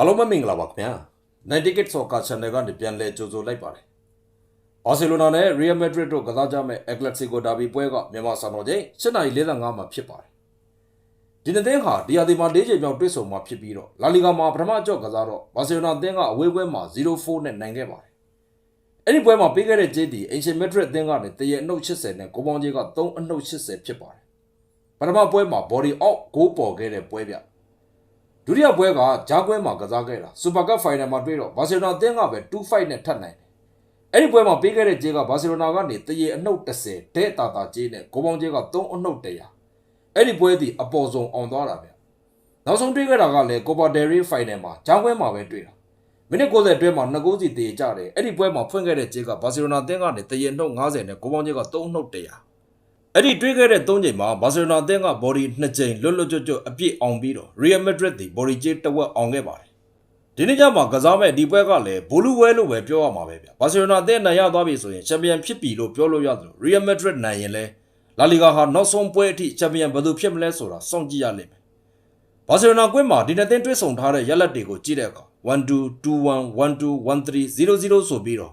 အားလုံးပဲမင်္ဂလာပါခင်ဗျာ90 ticket soccer channel ကနေပြန်လည်ကြိုဆိုလိုက်ပါတယ်ဘာစီလိုနာနဲ့ Real Madrid တို့ကစားကြမဲ့ Atletico Derby ပွဲကမြန်မာစံတော်ချိန်7:45မှာဖြစ်ပါတယ်ဒီနေ့သင်းဟာဒီယာဒီမှာ၄ချိန်မြောက်တွေ့ဆုံမှာဖြစ်ပြီးတော့လာလီဂါမှာပထမအကြော့ကစားတော့ဘာစီလိုနာအသင်းကအဝေးပွဲမှာ0-4နဲ့နိုင်ခဲ့ပါတယ်အဲ့ဒီပွဲမှာပေးခဲ့တဲ့ဂျေးတီအင်ရှင်မက်ဒရစ်အသင်းကနေတရအနှုတ်80နဲ့ကိုပေါင်းကြီးက3အနှုတ်80ဖြစ်ပါတယ်ပထမပွဲမှာ body out ဂိုးပေါ်ခဲ့တဲ့ပွဲပြ ဒုတိယပွဲကဂျာကွဲမှာကစားခဲ့တာစူပါကပ်ဖိုင်နယ်မှာတွေ့တော့ဘာစီလိုနာအသင်းကပဲ2-5နဲ့ထပ်နိုင်တယ်။အဲ့ဒီပွဲမှာပေးခဲ့တဲ့ကြေးကဘာစီလိုနာကနေတရေအနှုတ်30ဒဲတာတာကြေးနဲ့ကိုပေါင်းကြေးက3အနှုတ်100အဲ့ဒီပွဲဒီအပေါ်ဆုံးအောင်သွားတာဗျ။နောက်ဆုံးတွေ့ခဲ့တာကလည်းကိုပါဒယ်ရီဖိုင်နယ်မှာဂျာကွဲမှာပဲတွေ့တာ။မိနစ်90အတွင်းမှာ2ဂိုးစီတည်ကြတယ်။အဲ့ဒီပွဲမှာဖွင့်ခဲ့တဲ့ကြေးကဘာစီလိုနာအသင်းကနေတရေအနှုတ်90နဲ့ကိုပေါင်းကြေးက3အနှုတ်100 အဲ့ဒီတွေးခဲ့တဲ့၃ချိန်မှာဘာစီလိုနာအသင်းက body 2ချိန်လွတ်လွတ်ကျွတ်ကျွတ်အပြည့်အောင်ပြီးတော့ Real Madrid ဒီ body ကျေးတစ်ဝက်အောင်ခဲ့ပါတယ်ဒီနေ့ကျမှကစားမဲ့ဒီပွဲကလည်းဘိုလူဝဲလို့ပဲပြောရမှာပဲဗျဘာစီလိုနာအသင်းနိုင်ရသွားပြီဆိုရင်ချန်ပီယံဖြစ်ပြီလို့ပြောလို့ရတယ် Real Madrid နိုင်ရင်လဲလာလီဂါဟာနောက်ဆုံးပွဲအထိချန်ပီယံဘယ်သူဖြစ်မလဲဆိုတာစောင့်ကြည့်ရလိမ့်မယ်ဘာစီလိုနာကွင်းမှာဒီနေ့သင်းတွဲဆုံထားတဲ့ရက်လက်တွေကိုကြည့်တဲ့အခါ1-2 2-1 1-2 1-3 0-0ဆိုပြီးတော့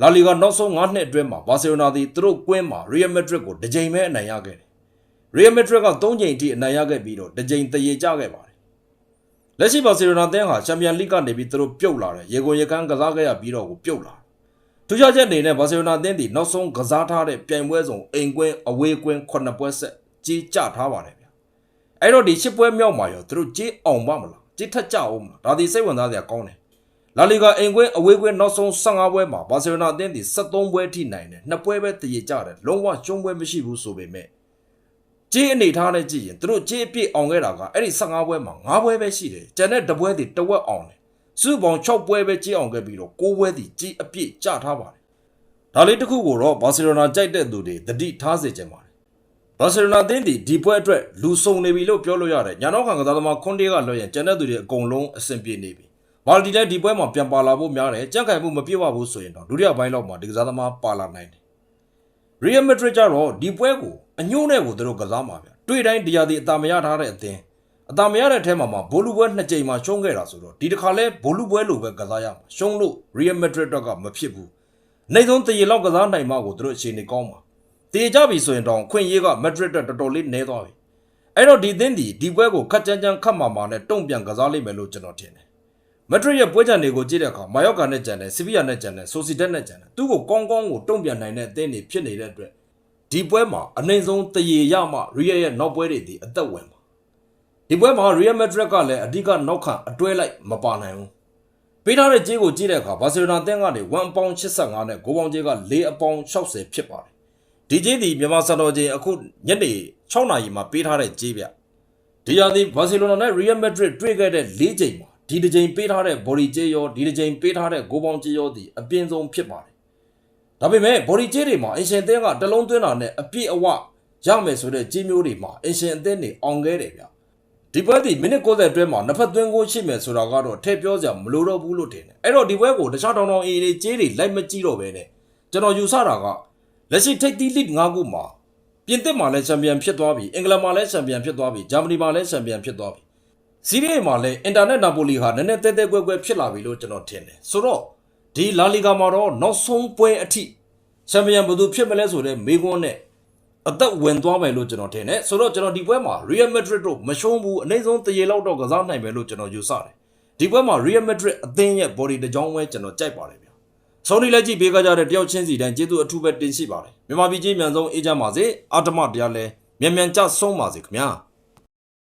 လာလီဂါနောက်ဆုံး9နှစ်အတွင်းမှာဘာစီလိုနာသည်သူတို့ကွင်းမှာရီယယ်မက်ဒရစ်ကိုတစ်ကြိမ်ပဲအနိုင်ရခဲ့တယ်။ရီယယ်မက်ဒရစ်က3ကြိမ်အထိအနိုင်ရခဲ့ပြီးတော့တစ်ကြိမ်တရေကျခဲ့ပါတယ်။လက်ရှိဘာစီလိုနာအသင်းဟာချန်ပီယံလိကနေပြီးသူတို့ပြုတ်လာတယ်။ရေကုန်ရေကန်းကစားခဲ့ရပြီးတော့ကိုပြုတ်လာတယ်။ထူးခြားချက်အနေနဲ့ဘာစီလိုနာအသင်းဒီနောက်ဆုံးကစားထားတဲ့ပြိုင်ပွဲစုံအိမ်ကွင်းအဝေးကွင်း9ပွဲဆက်ကြီးကျထားပါတယ်ဗျာ။အဲ့တော့ဒီ10ပွဲမြောက်မှာရောသူတို့ကြီးအောင်ပါမလား။ကြီးထက်ကြအောင်မလား။ဒါဒီစိတ်ဝင်စားစရာကောင်းတယ်။ လာလီဂါအိမ်ကွင်းအဝေးကွင်းနောက်ဆုံး15ပွဲမှာဘာစီလိုနာအသင်းဒီ73ပွဲထိနိုင်တယ်နှစ်ပွဲပဲတည်ကြတယ်လုံးဝရှုံးပွဲမရှိဘူးဆိုပေမဲ့ကြေးအနေထားနဲ့ကြည့်ရင်သူတို့ကြေးအပြည့်အောင်ခဲ့တာကအဲ့ဒီ15ပွဲမှာ9ပွဲပဲရှိတယ်ကျန်တဲ့တပွဲဒီတဝက်အောင်တယ်စုပေါင်း6ပွဲပဲကြေးအောင်ခဲ့ပြီးတော့9ပွဲဒီကြေးအပြည့်ကျထားပါတယ်ဒါလေးတစ်ခုကိုတော့ဘာစီလိုနာကြိုက်တဲ့သူတွေတတိထားစေချင်ပါတယ်ဘာစီလိုနာအသင်းဒီဒီပွဲအတွက်လူစုံနေပြီလို့ပြောလို့ရတယ်ညာနောက်ခံကစားသမားခွန်တေးကလွှဲရင်ကျန်တဲ့သူတွေအကုန်လုံးအဆင်ပြေနေပြီ ဘာလ်ဒီလည်းဒီပွဲမှာပြန်ပါလာဖို့များတယ်ကြက်ခိုင်မှုမပြည့်ဝဘူးဆိုရင်တော့ဒုတိယပိုင်းလောက်မှာဒီကစားသမားပါလာနိုင်တယ်ရီယယ်မက်ဒရစ်ကျတော့ဒီပွဲကိုအညိုးနဲ့ကိုသူတို့ကစားမှာဗျတွေ့တိုင်းတရားဒီအသာမရထားတဲ့အသင်းအသာမရတဲ့အထဲမှာမှာဘိုလူပွဲနှစ်ကြိမ်မှာရှုံးခဲ့တာဆိုတော့ဒီတစ်ခါလဲဘိုလူပွဲလိုပဲကစားရမှာရှုံးလို့ရီယယ်မက်ဒရစ်တော့ကမဖြစ်ဘူးနိုင်ဆုံးတရေလောက်ကစားနိုင်မှကိုသူတို့အခြေအနေကောင်းပါတေကြပြီဆိုရင်တော့ခွင့်ရေးကမက်ဒရစ်တက်တော်တော်လေးနဲသွားပြီအဲ့တော့ဒီသင်းဒီဒီပွဲကိုခက်ကြမ်းကြမ်းခတ်မာမာနဲ့တုံ့ပြန်ကစားလိမ့်မယ်လို့ကျွန်တော်ထင်တယ် မက်ဒရစ်ရဲ့ပွဲကြံတွေကိုကြည့်တဲ့အခါမာယော့ကာနဲ့ကြံတယ်ဆီဗီယာနဲ့ကြံတယ်ဆိုစီတက်နဲ့ကြံတယ်သူ့ကိုကောင်းကောင်းကိုတုံ့ပြန်နိုင်တဲ့အသင်းတွေဖြစ်နေတဲ့အတွက်ဒီပွဲမှာအနိုင်ဆုံးတရေရမှရီယယ်ရဲ့နောက်ပွဲတွေဒီအသက်ဝင်ပါဒီပွဲမှာရီယယ်မက်ဒရစ်ကလည်းအဓိကနောက်ခံအတွဲလိုက်မပါနိုင်ဘူးပေးထားတဲ့ကြေးကိုကြည့်တဲ့အခါဘာစီလိုနာအသင်းကနေ1ပေါင်85နဲ့9ပေါင်ကြေးက4အပေါင်60ဖြစ်ပါတယ်ဒီကြေးဒီမြန်မာစံတော်ချိန်အခုညနေ6နာရီမှာပေးထားတဲ့ကြေးဗျဒီရာသီဘာစီလိုနာနဲ့ရီယယ်မက်ဒရစ်တွေ့ခဲ့တဲ့၄ချိန်မှာ ဒီတစ်ချိန်ပေးထားတဲ့ body ကြေးရောဒီတစ်ချိန်ပေးထားတဲ့ဂိုးပေါင်းကြေးရောဒီအပြင်းဆုံးဖြစ်ပါတယ်။ဒါပေမဲ့ body ကြေးတွေမှာအင်ရှင်အသင်းကတလုံးသွင်းတာနဲ့အပြည့်အဝရမယ်ဆိုတဲ့ကြေးမျိုးတွေမှာအင်ရှင်အသင်းတွေအောင်ခဲ့တယ်ဗျ။ဒီပွဲဒီမိနစ်90အတွင်းမှာနှစ်ဖက်သွင်းကိုရှိမယ်ဆိုတာကတော့ထည့်ပြောစရာမလိုတော့ဘူးလို့ထင်တယ်။အဲ့တော့ဒီပွဲကိုတခြားတောင်တောင်အေးအေးကြေးတွေလိုက်မကြည့်တော့ဘဲနဲ့ကျွန်တော်ယူဆတာကလက်ရှိထိပ်သီးလိဂ်၅ခုမှာပြင်သစ်မှာလည်းချန်ပီယံဖြစ်သွားပြီအင်္ဂလန်မှာလည်းချန်ပီယံဖြစ်သွားပြီဂျာမနီမှာလည်းချန်ပီယံဖြစ်သွားပြီ စီးရီးမှာလည်းအင်တာနက်နာပိုလီဟာနည်းနည်းတဲတဲကွဲကွဲဖြစ်လာပြီလို့ကျွန်တော်ထင်တယ်ဆိုတော့ဒီလာလီဂါမှာတော့နောက်ဆုံးပွဲအထိချန်ပီယံဘယ်သူဖြစ်မလဲဆိုတဲ့မေးခွန်းနဲ့အသက်ဝင်သွားမယ်လို့ကျွန်တော်ထင်တယ်ဆိုတော့ကျွန်တော်ဒီပွဲမှာ Real Madrid တို့မရှုံးဘူးအနည်းဆုံးတရေလောက်တော့ကစားနိုင်မယ်လို့ကျွန်တော်ယူဆတယ်ဒီပွဲမှာ Real Madrid အသင်းရဲ့ body တစ်ကြောင်းပဲကျွန်တော်ကြိုက်ပါတယ်ဗျာဆော်ဒီလက်ကြည့်ပေးကြတဲ့တယောက်ချင်းစီတိုင်းကျေးဇူးအထူးပဲတင်ရှိပါတယ်မြန်မာပြည်ကြီးမြန်ဆုံးအေးချမ်းပါစေအာတမတရားလဲမြန်မြန်ကြဆုံးပါစေခင်ဗျာ